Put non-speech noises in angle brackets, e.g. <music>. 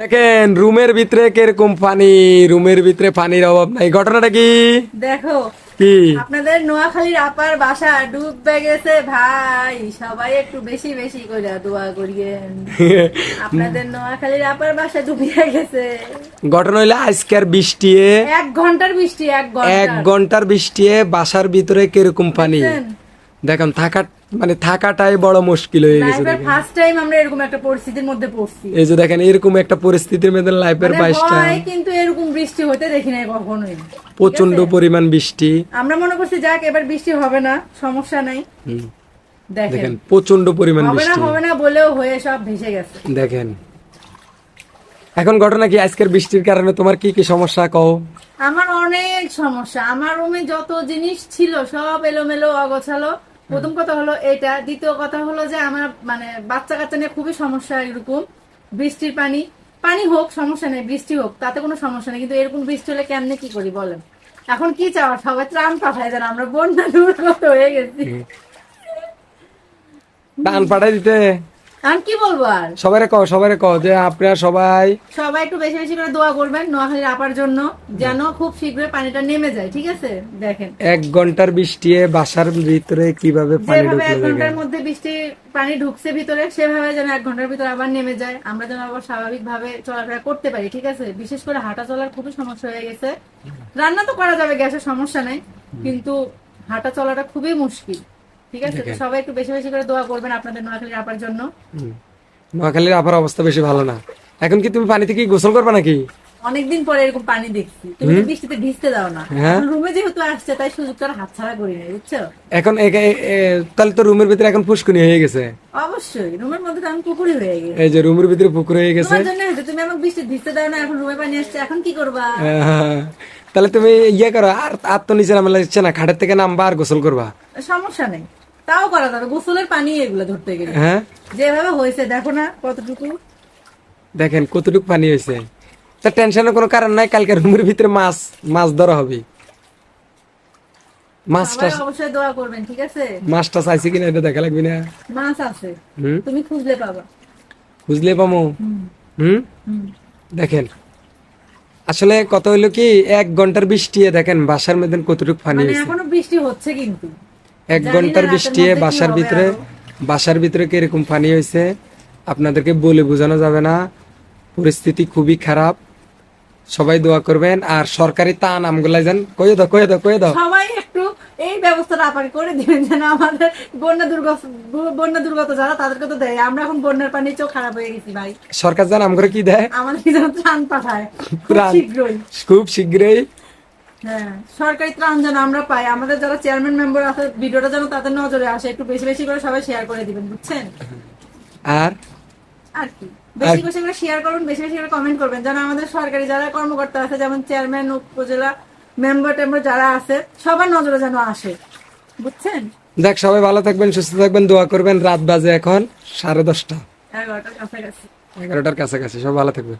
দেখেন রুমের ভিতরে কীরকম পানি রুমের ভিতরে পানির অভাব নাই। ঘটনাটা কি? দেখো কি? আপনাদের নোয়াখালীর আপার বাসা ডুববে গেছে ভাই। সবাই একটু বেশি বেশি করে দোয়া করিয়েন। <laughs> আপনাদের নোয়াখালীর আপার বাসা ডুবিয়ে গেছে। ঘটনা হইলে আজকের বৃষ্টি এক ঘণ্টার বৃষ্টি এক এক ঘণ্টার বৃষ্টি বাসার ভিতরে কীরকম পানি দেখেন থাকা মানে থাকাটাই বড় মুশকিল হয়ে গেছে লাইফের ফার্স্ট টাইম আমরা এরকম একটা পরিস্থিতির মধ্যে পড়ছি। এই যে দেখেন এরকম একটা পরিস্থিতির মধ্যে লাইফের মানে বাইশটা। হয় কিন্তু এরকম বৃষ্টি হতে দেখি নাই কখনোই। প্রচণ্ড পরিমাণ বৃষ্টি। আমরা মনে করছি যাক এবার বৃষ্টি হবে না সমস্যা নাই। দেখেন। প্রচণ্ড পরিমাণ হবে না বৃষ্টি। হবে না বলেও হয়ে সব ভেসে গেছে। দেখেন। এখন ঘটনা কি? আজকের বৃষ্টির কারণে তোমার কি কি সমস্যা কও? আমার অনেক সমস্যা। আমার রুমে যত জিনিস ছিল সব এলোমেলো অগোছালো। প্রথম কথা হলো এটা। দ্বিতীয় কথা হলো যে আমার মানে বাচ্চা কাচ্চা নিয়ে খুবই সমস্যা এরকম। বৃষ্টির পানি পানি হোক, সমস্যা নেই, বৃষ্টি হোক, তাতে কোনো সমস্যা নেই। কিন্তু এরকম বৃষ্টি হলে কেমনে কি করি বলেন? এখন কি চাওয়ার সবাই ত্রাণ পাঠায় যেন আমরা বন্যা দূর হয়ে গেছি। ত্রাণ পাঠাই দিতে। এখন কি বলব আর? সবাই কও সবাই কও যে আপনারা সবাই সবাই একটু বেশি বেশি করে দোয়া করবেন নোয়াখালীর আপার জন্য যেন খুব শীঘ্রই পানিটা নেমে যায় ঠিক আছে? দেখেন। এক ঘণ্টার বৃষ্টি বাসার ভিতরে কীভাবে পানি যেভাবে এক ঘণ্টার মধ্যে বৃষ্টি পানি ঢুকছে ভিতরে সেভাবে যেন এক ঘণ্টার ভিতরে আবার নেমে যায়। আমরা যেন আবার স্বাভাবিক ভাবে চলাফেরা করতে পারি ঠিক আছে? বিশেষ করে হাঁটা চলার খুবই সমস্যা হয়ে গেছে। রান্না তো করা যাবে গ্যাসের সমস্যা নাই। কিন্তু হাঁটা চলাটা খুবই মুশকিল। ঠিক আছে? সবাই একটু বেশি বেশি করে দোয়া করবেন আপনাদের নোয়াখালীর আপার জন্য। নোয়াখালীর আপার অবস্থা বেশি ভালো না। এখন কি তুমি পানিতে কি গোসল করবে নাকি? অনেকদিন পরে এরকম পানি দেখছি। তুমি বৃষ্টিতে ভিজতে দাও না। হ্যাঁ। রুমে যেহেতু আসছে তাই সুযোগটা হাতছাড়া করি না বুঝছ? এখন তাহলে তো রুমের ভিতরে এখন ফুসকুনি হয়ে গেছে। অবশ্যই। রুমের মধ্যে তো আমি পুকুরি হয়ে গেছি। এই যে রুমের ভিতরে পুকুর হয়ে গেছে। তোমার জন্য তুমি আমাকে বৃষ্টি ভিজতে দাও না এখন রুমে পানি আসছে এখন কি করবা? হ্যাঁ। তাহলে তুমি ইয়ে করো আর আর তো নিচে নামলে ইচ্ছে না খাটের থেকে নামবা আর গোসল করবা। সমস্যা নেই। তাও করা যাবে গোসলের পানি এগুলো ধরতে গেলে। হ্যাঁ? যেভাবে হয়েছে দেখো না কতটুকু। দেখেন কতটুকু পানি হয়েছে। তা টেনশনের কোনো কারণ নাই কালকে রুমের ভিতরে মাছ মাছ ধরা হবে। মাছটা অবশ্যই দোয়া করবেন ঠিক আছে? মাছটা চাইছে কিনা এটা দেখা লাগবে না। মাছ আছে। তুমি খুঁজলে পাবা। বুঝলে পামো? হুম। দেখেন আসলে কত কি এক ঘণ্টার বৃষ্টি দেখেন বাসার মধ্যে কতটুকু পানি মানে এখনও বৃষ্টি হচ্ছে কিন্তু। এক জানি ঘণ্টার বৃষ্টি বাসার ভিতরে বাসার ভিতরে কীরকম পানি হয়েছে আপনাদেরকে বলে বোঝানো যাবে না। পরিস্থিতি খুবই খারাপ। সবাই দোয়া করবেন। আর সরকারি যান কয়ে দাও কয়ে দাও কয়ে দাও। সবাই একটু এই ব্যবস্থাটা করে দিবেন যেন আমাদের বন্যা দুর্গত বন্যা দুর্গত যারা তাদেরকে তো দেয়। আমরা এখন বন্যার পানি চোখ খারাপ হয়ে গেছি ভাই। সরকার যান আমগুলো কি দেয়? আমাদের যেন ত্রাণ পাঠায়। খুব শীঘ্রই। খুব শীঘ্রই। হ্যাঁ সরকারি ত্রাণ যেন আমরা পাই আমাদের যারা চেয়ারম্যান মেম্বার আছে ভিডিওটা যেন তাদের নজরে আসে একটু বেশি বেশি করে সবাই শেয়ার করে দিবেন বুঝছেন? আর? আর কি? বেশি বেশি করে শেয়ার করবেন বেশি বেশি করে কমেন্ট করবেন যেন আমাদের সরকারি যারা কর্মকর্তা আছে যেমন চেয়ারম্যান উপজেলা মেম্বার টেম্বার যারা আছে সবার নজরে যেন আসে বুঝছেন? দেখ সবাই ভালো থাকবেন সুস্থ থাকবেন দোয়া করবেন। রাত বাজে এখন সাড়ে দশটা। এগারোটার কাছাকাছি। এগারোটার কাছাকাছি সব ভালো থাকবেন।